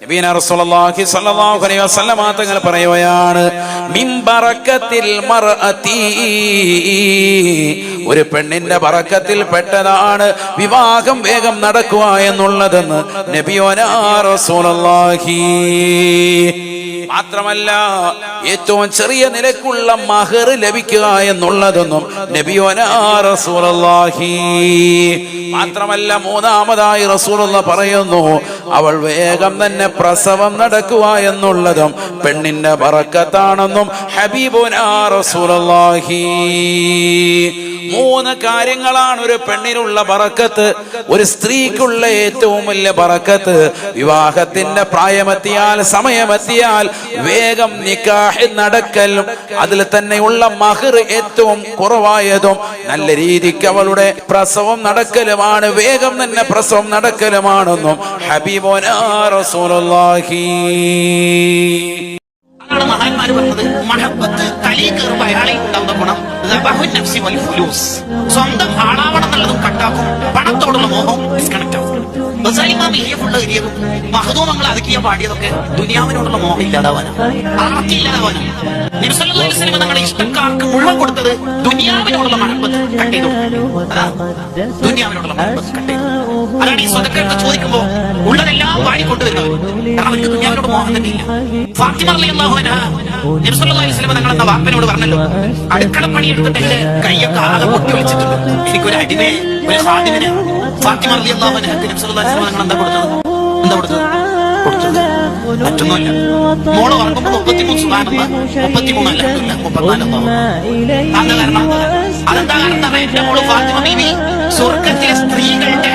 നബീന റസൂലുള്ളാഹി സ്വല്ലല്ലാഹു അലൈഹി വസല്ലമ തങ്ങൾ പറയുകയാണ് മിൻ ബറക്കത്തിൽ മർഅതി ഒരു പെണ്ണിന്റെ പറക്കത്തിൽ പെട്ടതാണ് വിവാഹം വേഗം നടക്കുക എന്നുള്ളതെന്ന് നബിയോനാ റസൂലുള്ളാഹി. മാത്രമല്ല ഏറ്റവും ചെറിയ നിലക്കുള്ള മഹർ ലഭിക്കുക എന്നുള്ളതൊന്നും നബിയോനാ റസൂലുള്ളാഹി. മാത്രമല്ല മൂന്നാമതായി റസൂലുള്ള പറയുന്നു അവൾ വേഗം തന്നെ പ്രസവം നടക്കുക എന്നുള്ളതും പെണ്ണിന്റെ പറക്കത്താണെന്നും ഹബീബുനാ റസൂലുള്ളാഹി. മൂന്ന് കാര്യങ്ങളാണ് ഒരു പെണ്ണിനുള്ള ബറക്കത്ത്. ഒരു സ്ത്രീക്കുള്ള ഏറ്റവും വലിയ ബറക്കത്ത്. വിവാഹത്തിന്റെ പ്രായമെത്തിയാൽ സമയമെത്തിയാൽ വേഗം നിക്കാഹ് നടക്കലും അതിൽ തന്നെയുള്ള മഹർ ഏറ്റവും കുറവായതും നല്ല രീതിക്ക് അവളുടെ പ്രസവം നടക്കലുമാണ് വേഗം തന്നെ പ്രസവം നടക്കലുമാണെന്നും ഹബീബോനാ റസൂലുള്ളാഹി. അതാണ് മഹാന്മാര് പറഞ്ഞത് മഹബത്ത് തലയിൽ സ്വന്തം ആളാവണം എന്നുള്ളതും കട്ടാക്കും പണത്തോടുള്ള മോഹവും ഡിസ്കണക്ട് ആവും. മഹദൂമങ്ങൾ അതുക്കിയ പാടിയതൊക്കെ ദുനിയാവിനോടുള്ള മോഹം ഇല്ലാതാവാനാണ് ആർക്കും ഇല്ലാതാവാനാണ് തങ്ങളുടെ ഇഷ്ടക്കാർക്ക് മുഴുവൻ കൊടുത്തത് ദുനിയാവിനോടുള്ള മഹബത്ത് കട്ട് ചെയ്തു ദുനിയാവിനോടുള്ള മഹബത്ത് കട്ട് ചെയ്തു അതാണ് ഈ സ്വതക്കൊക്കെ ചോദിക്കുമ്പോ അവർക്ക് ദുനിയാവിനോട് മോഹം ഫാത്തിമ എന്ന വാപ്പനോട് പറഞ്ഞല്ലോ. അടുക്കള പണിയെടുത്തിട്ട് കൈയൊക്കെ ആകെ പൊട്ടി വെച്ചിട്ടുണ്ട് എനിക്കൊരു അടിമയെ ഒരു ഹാദിമിനെ ഫാത്തിമ റളിയല്ലാഹു അൻഹാ നബി അലൈഹി വസല്ലം തങ്ങൾ എന്താ കൊടുത്തത്? എന്താ കൊടുത്തത്? കൊടുത്തത് മറ്റൊന്നുമല്ല. മോൾ ഉറങ്ങുമ്പോൾ മുപ്പത്തിമൂന്ന് സുബാനുള്ള മുപ്പത്തിമൂന്നല്ല മുപ്പത്തിനാലെന്നോ അന്ന് കാരണം അതെന്താ കാരണം എന്റെ മോൾ ഫാത്തിമ ബീവി സ്വർഗത്തിലെ സ്ത്രീകളുടെ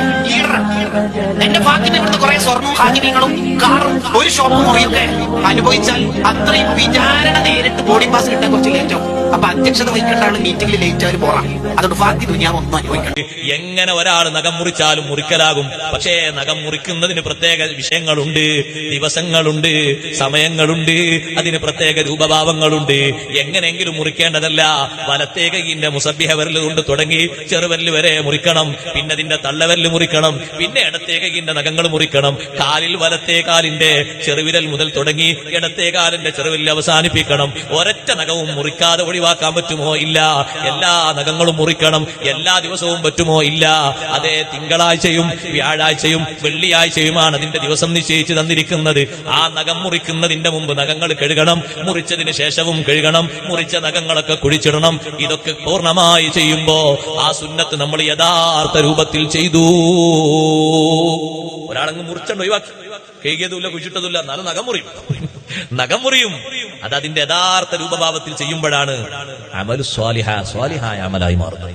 എന്റെ ഭാഗ്യത്തിൽ ഇവിടുന്ന് കുറെ സ്വർണവും കാഞ്ഞിരിയങ്ങളും കാറും ഒരു ഷോപ്പും മുറിയൊക്കെ അനുഭവിച്ചാൽ അത്രയും വിചാരണ നേരിട്ട് ബോഡി പാസ് കിട്ടാൻ കുറച്ച് ലേറ്റ് അപ്പൊ അധ്യക്ഷത വഹിക്കേണ്ട ആൾ മീറ്റിംഗിൽ ലേറ്റ് ആയി പോറാം അതുകൊണ്ട് ഫാത്തി ദുനിയാവ് ഒന്നും അനുഭവിക്കണം എങ്ങനെ ഒരാൾ നഖം മുറിച്ചാലും മുറിക്കലാകും. പക്ഷേ നഖം മുറിക്കുന്നതിന് പ്രത്യേക വിഷയങ്ങളുണ്ട് ദിവസങ്ങളുണ്ട് സമയങ്ങളുണ്ട് അതിന് പ്രത്യേക രൂപഭാവങ്ങളുണ്ട്. എങ്ങനെയെങ്കിലും മുറിക്കേണ്ടതല്ല. വലത്തേ കൈയിന്റെ മുസബിഹ വരൽ കൊണ്ട് തുടങ്ങി ചെറുവരൽ വരെ മുറിക്കണം. പിന്നെ അതിന്റെ തള്ളവരൽ മുറിക്കണം. പിന്നെ ഇടത്തേ കൈയിന്റെ നഖങ്ങൾ മുറിക്കണം. കാലിൽ വലത്തേ കാലിന്റെ ചെറുവിരൽ മുതൽ തുടങ്ങി ഇടത്തേ കാലിന്റെ ചെറുവിരൽ അവസാനിപ്പിക്കണം. ഒരൊറ്റ നഖവും മുറിക്കാതെ ഒഴിവാക്കാൻ പറ്റുമോ? ഇല്ല. എല്ലാ നഖങ്ങളും മുറിക്കണം. എല്ലാ ദിവസവും പറ്റുമോ? ഇല്ല. അതേ തിങ്കളാഴ്ചയും വ്യാഴാഴ്ചയും വെള്ളിയാഴ്ചയുമാണ് അതിന്റെ ദിവസം നിശ്ചയിച്ച് തന്നിരിക്കുന്നത്. ആ നഖം മുറിക്കുന്നതിന്റെ മുമ്പ് നഖങ്ങൾ കഴുകണം. മുറിച്ചതിന് ശേഷവും കഴുകണം. മുറിച്ച നഖങ്ങളൊക്കെ കുഴിച്ചിടണം. ഇതൊക്കെ പൂർണമായി ചെയ്യുമ്പോ ആ സുന്നത്ത് നമ്മൾ യഥാർത്ഥ രൂപത്തിൽ ചെയ്തു. ഒരാളങ്ങ് മുറിച്ചണ്ട് ഒഴിവാക്കി. കഴുകിയതുമില്ല കുഴിച്ചിട്ടതുമില്ല. എന്നാലും നഖം മുറിയും നഖം മുറിയും അത് അതിന്റെ യഥാർത്ഥ രൂപഭാവത്തിൽ ചെയ്യുമ്പോഴാണ് അമലു സ്വാലിഹ സ്വാലിഹായ അമലായി മാറുന്നത്.